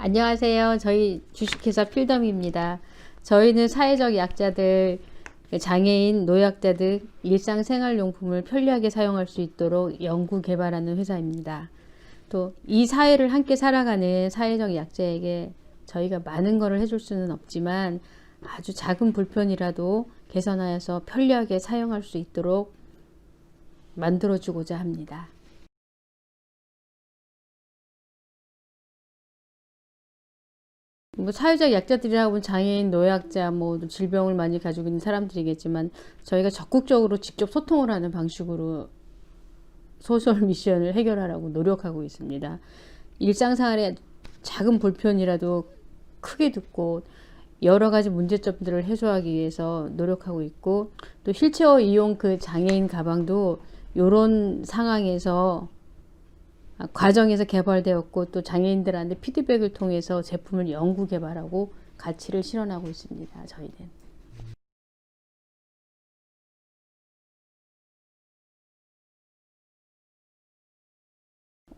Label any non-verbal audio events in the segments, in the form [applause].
안녕하세요. 저희 주식회사 필덤입니다. 저희는 사회적 약자들, 장애인, 노약자 등 일상생활용품을 편리하게 사용할 수 있도록 연구 개발하는 회사입니다. 또 이 사회를 함께 살아가는 사회적 약자에게 저희가 많은 것을 해줄 수는 없지만 아주 작은 불편이라도 개선하여서 편리하게 사용할 수 있도록 만들어주고자 합니다. 뭐 사회적 약자들이라고 하면 장애인, 노약자, 뭐 질병을 많이 가지고 있는 사람들이겠지만 저희가 적극적으로 직접 소통을 하는 방식으로 소셜 미션을 해결하라고 노력하고 있습니다. 일상생활에 작은 불편이라도 크게 듣고 여러 가지 문제점들을 해소하기 위해서 노력하고 있고 또 휠체어 이용 그 장애인 가방도 이런 상황에서 아, 과정에서 개발되었고 또 장애인들한테 피드백을 통해서 제품을 연구 개발하고 가치를 실현하고 있습니다. 저희는.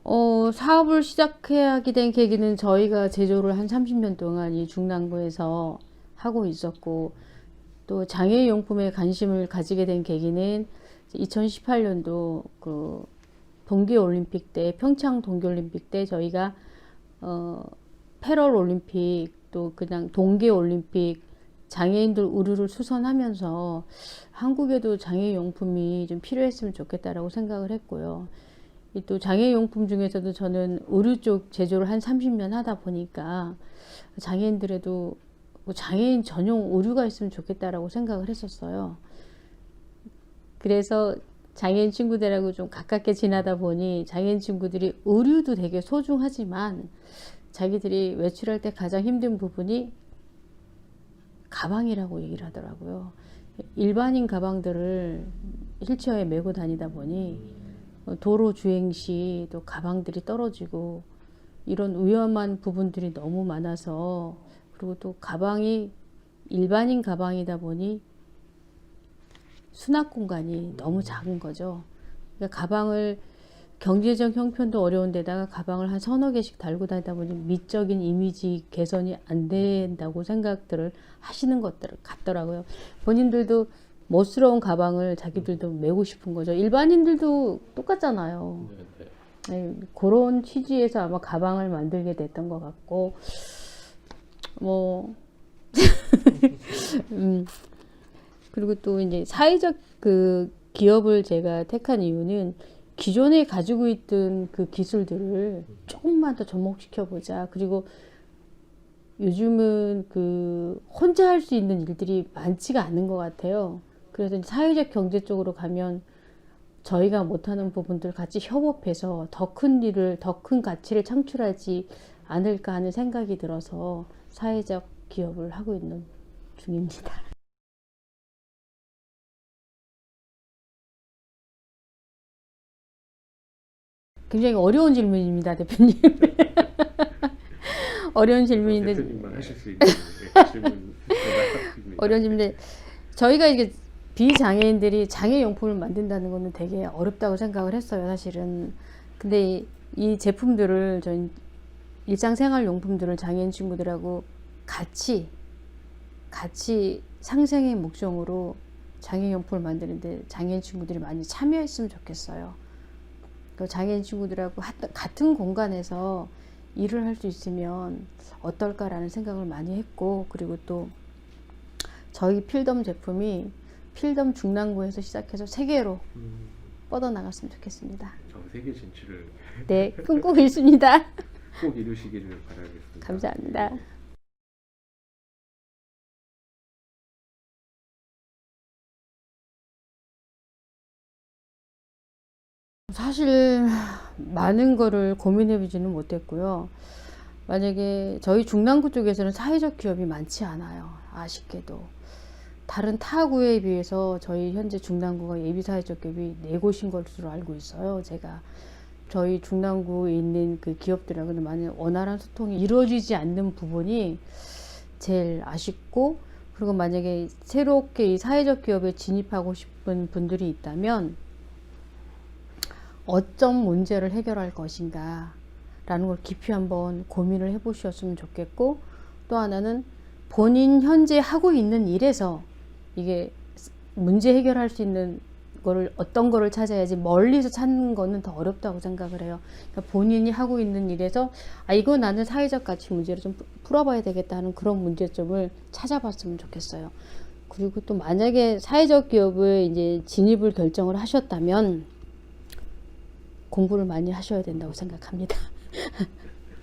어, 사업을 시작하게 된 계기는 저희가 제조를 한 30년 동안 이 중랑구에서 하고 있었고 또 장애용품에 관심을 가지게 된 계기는 2018년도 그 동계올림픽 때 평창 동계올림픽 때 저희가 어 패럴 올림픽 또 그냥 동계올림픽 장애인들 의류를 수선하면서 한국에도 장애용품이 좀 필요했으면 좋겠다라고 생각을 했고요. 이또 장애용품 중에서도 저는 의류 쪽 제조를 한 30년 하다 보니까 장애인들에도 뭐 장애인 전용 의류가 있으면 좋겠다라고 생각을 했었어요. 그래서 장애인 친구들하고 좀 가깝게 지나다 보니 장애인 친구들이 의류도 되게 소중하지만 자기들이 외출할 때 가장 힘든 부분이 가방이라고 얘기를 하더라고요. 일반인 가방들을 휠체어에 메고 다니다 보니 도로 주행 시 또 가방들이 떨어지고 이런 위험한 부분들이 너무 많아서 그리고 또 가방이 일반인 가방이다 보니 수납 공간이 너무 작은 거죠. 그러니까 가방을 경제적 형편도 어려운 데다가 가방을 한 서너 개씩 달고 다니다 보니 미적인 이미지 개선이 안 된다고 생각들을 하시는 것들 같더라고요. 본인들도 멋스러운 가방을 자기들도 메고 싶은 거죠. 일반인들도 똑같잖아요. 네, 네. 네, 그런 취지에서 아마 가방을 만들게 됐던 것 같고, 뭐, [laughs] 음, 그리고 또 이제 사회적 그 기업을 제가 택한 이유는 기존에 가지고 있던 그 기술들을 조금만 더 접목시켜 보자. 그리고 요즘은 그 혼자 할 수 있는 일들이 많지가 않은 것 같아요. 그래서 사회적 경제 쪽으로 가면 저희가 못하는 부분들 같이 협업해서 더 큰 일을, 더 큰 가치를 창출하지 않을까 하는 생각이 들어서 사회적 기업을 하고 있는 중입니다. 굉장히 어려운 질문입니다, 대표님. [laughs] 어려운 질문인데 대표님만 하실 수 있는 네, 질문. 어려운 질문인데 저희가 이게 비장애인들이 장애 용품을 만든다는 거는 되게 어렵다고 생각을 했어요, 사실은. 근데 이, 이 제품들을 저희 일상생활 용품들을 장애인 친구들하고 같이 같이 상생의 목적으로 장애용품을 만드는데 장애인 친구들이 많이 참여했으면 좋겠어요. 그 장애인 친구들하고 하- 같은 공간에서 일을 할 수 있으면 어떨까라는 생각을 많이 했고 그리고 또 저희 필덤 제품이 필덤 중랑구에서 시작해서 세계로 음, 뻗어나갔으면 좋겠습니다. 저 세계 진출을 네, 꿈꾸고 있습니다. [laughs] 꼭 이루시기를 바라겠습니다. 감사합니다. 사실 많은 거를 고민해 보지는 못했고요. 만약에 저희 중랑구 쪽에서는 사회적 기업이 많지 않아요. 아쉽게도. 다른 타 구에 비해서 저희 현재 중랑구가 예비 사회적 기업이 네 곳인 것으로 알고 있어요. 제가 저희 중랑구에 있는 그 기업들하고는 많이 원활한 소통이 이루어지지 않는 부분이 제일 아쉽고 그리고 만약에 새롭게 이 사회적 기업에 진입하고 싶은 분들이 있다면 어떤 문제를 해결할 것인가 라는 걸 깊이 한번 고민을 해 보셨으면 좋겠고 또 하나는 본인 현재 하고 있는 일에서 이게 문제 해결할 수 있는 거를 어떤 거를 찾아야지 멀리서 찾는 거는 더 어렵다고 생각을 해요. 그러니까 본인이 하고 있는 일에서 아 이거 나는 사회적 가치 문제를 좀 풀어봐야 되겠다 하는 그런 문제점을 찾아봤으면 좋겠어요. 그리고 또 만약에 사회적 기업을 이제 진입을 결정을 하셨다면 공부를 많이 하셔야 된다고 생각합니다. [laughs]